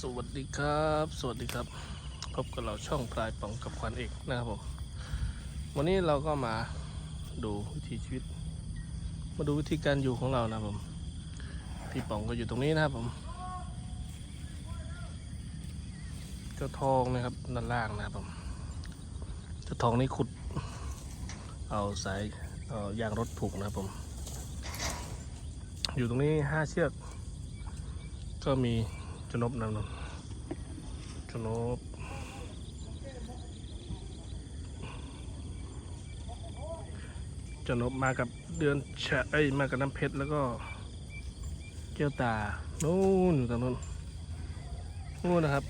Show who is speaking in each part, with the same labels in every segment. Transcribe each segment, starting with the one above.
Speaker 1: สวัสดีครับ สวัสดีครับ พบกับเราช่องปลายป่องกับควันเอกนะครับผมวันนี้เราก็มาดูวิถีชีวิต มาดูวิธีการอยู่ของเรานะผมพี่ป่องก็อยู่ตรงนี้นะครับผมเจ้าทองนะครับด้านล่างนะครับผมเจ้าทองนี่ขุด เอาสายเอายางรถผูกนะครับผม อยู่ตรงนี้ห้าเชือก ก็มี จนบนั่นนนจนบจนบมากับเดือนฉะเอ้ยมากับน้ำเพชรแล้วก็แก้วตานู่นอยู่ตรงนู้นนู่นนะครับ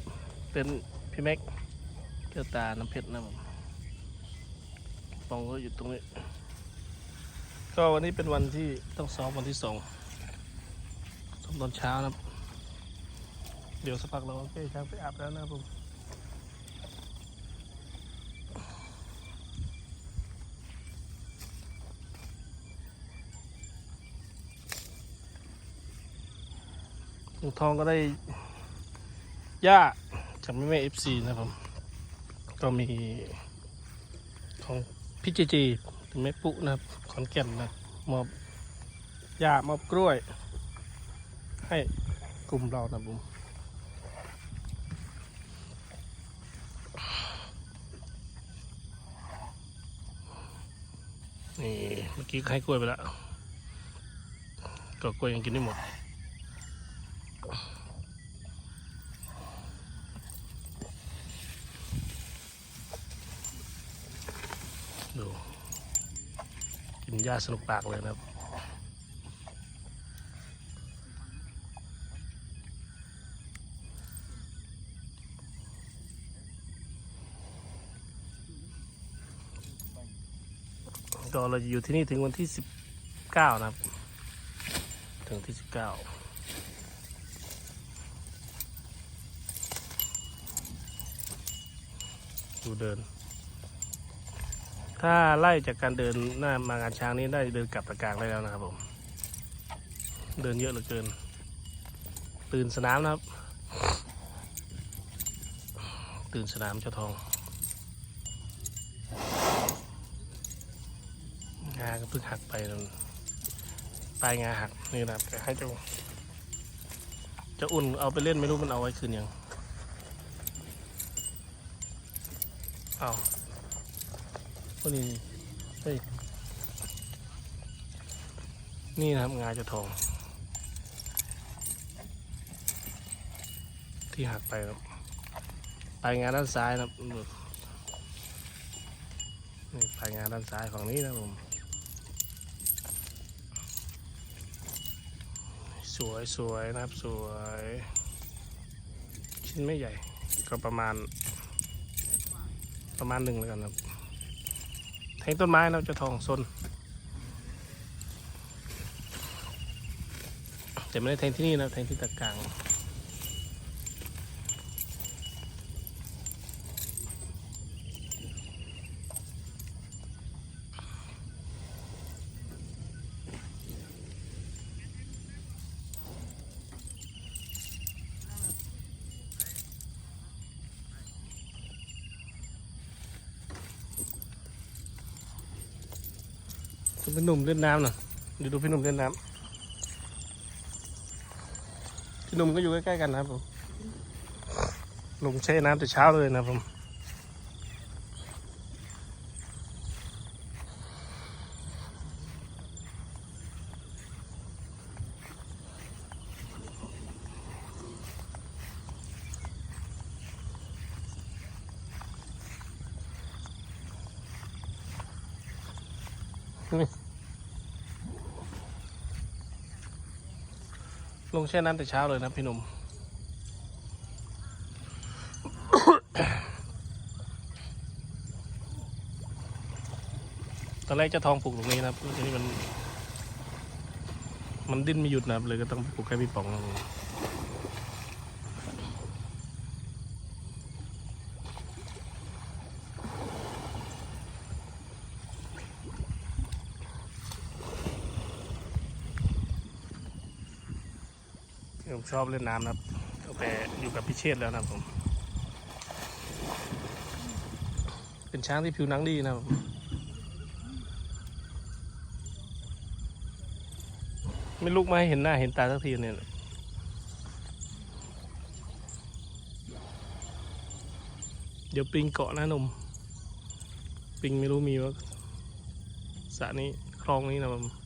Speaker 1: เป็นพี่แม็กแก้วตาน้ำเพชรนะผมปองก็อยู่ตรงนี้ ก็วันนี้เป็นวันที่ต้องซ้อมวันที่สองซ้อมตอนเช้านะครับ เดี๋ยวสักพักเราโอเคช้างไปอาบแล้วนะผมลุงทองก็ได้ย่าจากแม่แม่เอฟซีนะครับผมก็มีของพี่เจจีแม่ปุ๊นะครับขอนแก่นนะมอบย่ามอบกล้วย ให้กลุ่มเรานะบผม นี่ เมื่อกี้ให้กล้วยไปแล้วก็กล้วยยังกินไม่หมดดูกินหญ้าสนุกปากเลยนะครับ ก็เราจะอยู่ที่นี่ถึงวันที่สิบเก้านะครับ ถึงที่สิบเก้าดูเดิน ถ้าไล่จากการเดินหน้ามางานช้างนี้ได้เดินกลับตะกลางได้แล้วนะครับผม เดินเยอะเหลือเกิน ตื่นสนามนะครับ ตื่นสนามเจ้าทองาก็เพิ่งหักไปนั่นปลายงาหักนี่นะครับแต่ให้เจ้าเจะอุ่นเอาไปเล่นไม่รู้มันเอาไว้คืนยังเอาวันนี้เฮ้ยนี่นะครับงาจะทอง ที่หักไปครับปลายงาด้านซ้ายนะครับนี่ปลายงาด้านซ้ายฝั่งนี้นะผม สวยสวยนะครับสวย ชิ้นไม่ใหญ่ ก็ประมาณ ประมาณหนึ่งแล้วกันครับแทงต้นไม้เราจะทองซนแต่ไม่ได้แทงที่นี่นะแทงที่ตะกลาง ดูพี่หนุ่มเล่นน้ำหน่อยเดี๋ยวดูพี่หนุ่มเล่นน้ำพี่หนุ่มก็อยู่ใกล้ๆกันนะครับผมลงแช่น้ำแต่เช้าเลยนะครับผม ลงแช่น้ำแต่เช้าเลยนะพี่หนุ่ม ตอนแรกจะทองปลูกตรงนี้นะครับทีนี้มัน มันดิ้นไม่หยุดนะครับเลยก็ต้องปลูกแค่พี่ป๋องนะครับ ผมชอบเล่นน้ำนะครับกาแฟอยู่กับพิเชษแล้วนะผม เป็นช้างที่ผิวหนังดีนะครับผมไม่ลุกมาให้เห็นหน้าเห็นตาสักทีเนี่ยเดี๋ยวปิงเกาะนะนม ปิงไม่รู้มีว่าสระนี้คลองนี้นะผม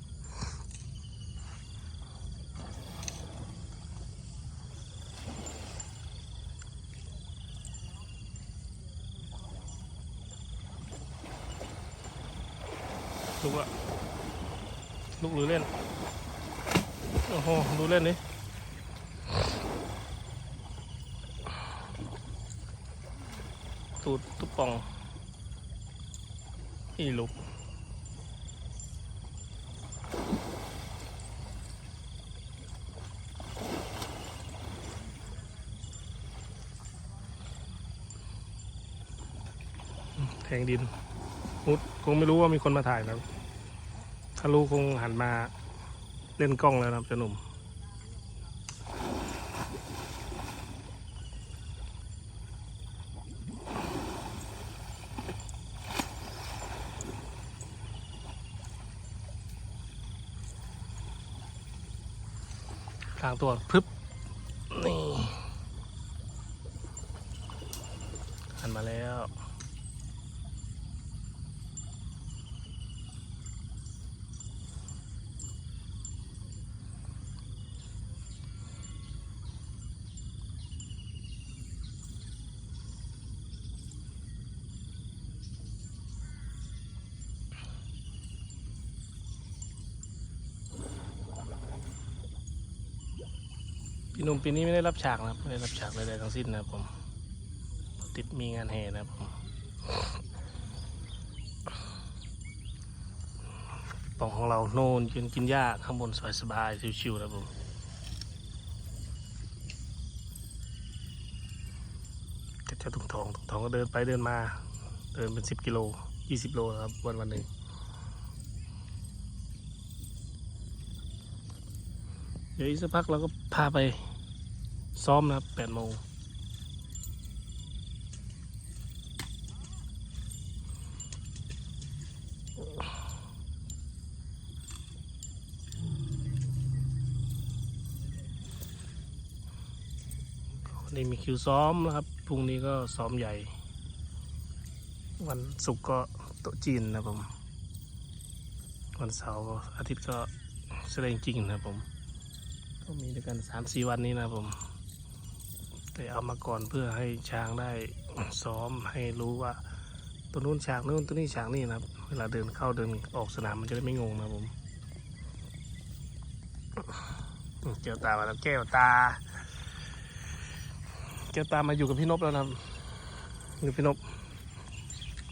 Speaker 1: ลุกอะลุกหรือเล่น โอ้โห ดูเล่นดิตูดตุ๊บป่อง อีลุกแทงดิน มุดคงไม่รู้ว่ามีคนมาถ่ายแล้วถ้ารู้คงหันมาเล่นกล้องแล้วนะครับเจ้าหนุ่มกลางตัวพึบนี่หันมาแล้ว พี่นุ่มปีนี้ไม่ได้รับฉากนะครับไม่ได้รับฉากใดๆทั้งสิ้นนะครับผมติดมีงานแห่นะครับผมปองของเราโน่นยืนกินหญ้าข้างบนสบายสบายๆชิวๆนะครับผมก็จะถุงทองถุงทองก็เดินไปเดินมา เดินเป็นสิบกิโลยี่สิบโลครับวันวันหนึ่ง เดี๋ยวอีกสักพักเราก็พาไปซ้อมนะครับแปดโมงนนี้มีคิวซ้อมนะครับ พรุ่งนี้ก็ซ้อมใหญ่ วันศุกร์ก็โต๊ะจีนนะผม วันเสาร์อาทิตย์ก็แสดงจริงนะผม ก็มีด้วยกันสามสี่วันนี้นะผมแต่เอามาก่อนเพื่อให้ช้างได้ซ้อมให้รู้ว่าตัวนู้นฉากนู้นตัวนี้ฉากนี้นะครับ เวลาเดินเข้าเดินออกสนามมันจะได้ไม่งงนะผมแก้วตามาแล้วแก้วตาแก้วตามาอยู่กับพี่นพแล้วนะครับอยู่พี่นพ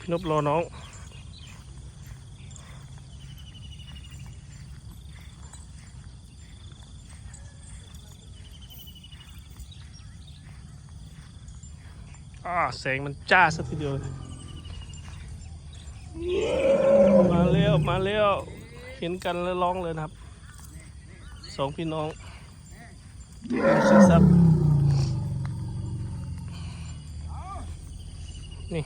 Speaker 1: พี่นพรอน้อง อ่าแสงมันจ้าสักทีเดียวมาเร็วมาเร็วเห็นกันแล้วร้องเลยนะครับสองพี่น้องซื้อซับนี่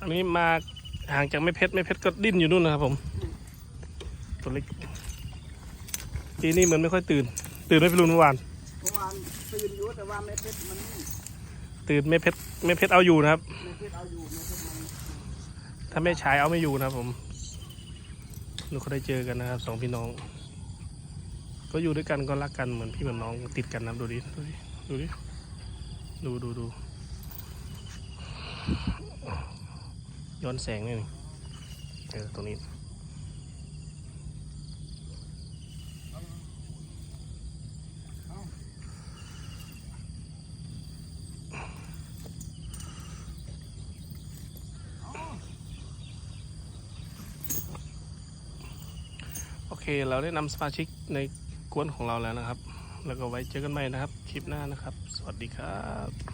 Speaker 1: อันนี้มา ห่างจากไม่เพชรไม่เพชรก็ดิ้นอยู่นู่นนะครับผมตัวเล็กปีนี้เหมือนไม่ค่อยตื่น ตื่นไม่เป็นรุ่นเมื่อวาน
Speaker 2: เมื่อวานตื่นอยู่แต่ว่าไม่เพชรมันนี่
Speaker 1: ตื่นไม่เพชรไม่เพชรเอาอยู่นะครับ
Speaker 2: ไม่เพชรเอาอยู่ไม่เพชรมัน
Speaker 1: ถ้าไม่ฉายเอาไม่อยู่นะครับผมเราก็ได้เจอกันนะครับสองพี่น้อง ก็อยู่ด้วยกันก็รักกันเหมือนพี่เหมือนน้องติดกันนะครับดูดิดูดิดูดิดูดูดู ย้อนแสงนี่นเออตรงนี้โอเค เราได้นำสมาชิกในกวนของเราแล้วนะครับ แล้วก็ไว้เจอกันใหม่นะครับ คลิปหน้านะครับ สวัสดีครับ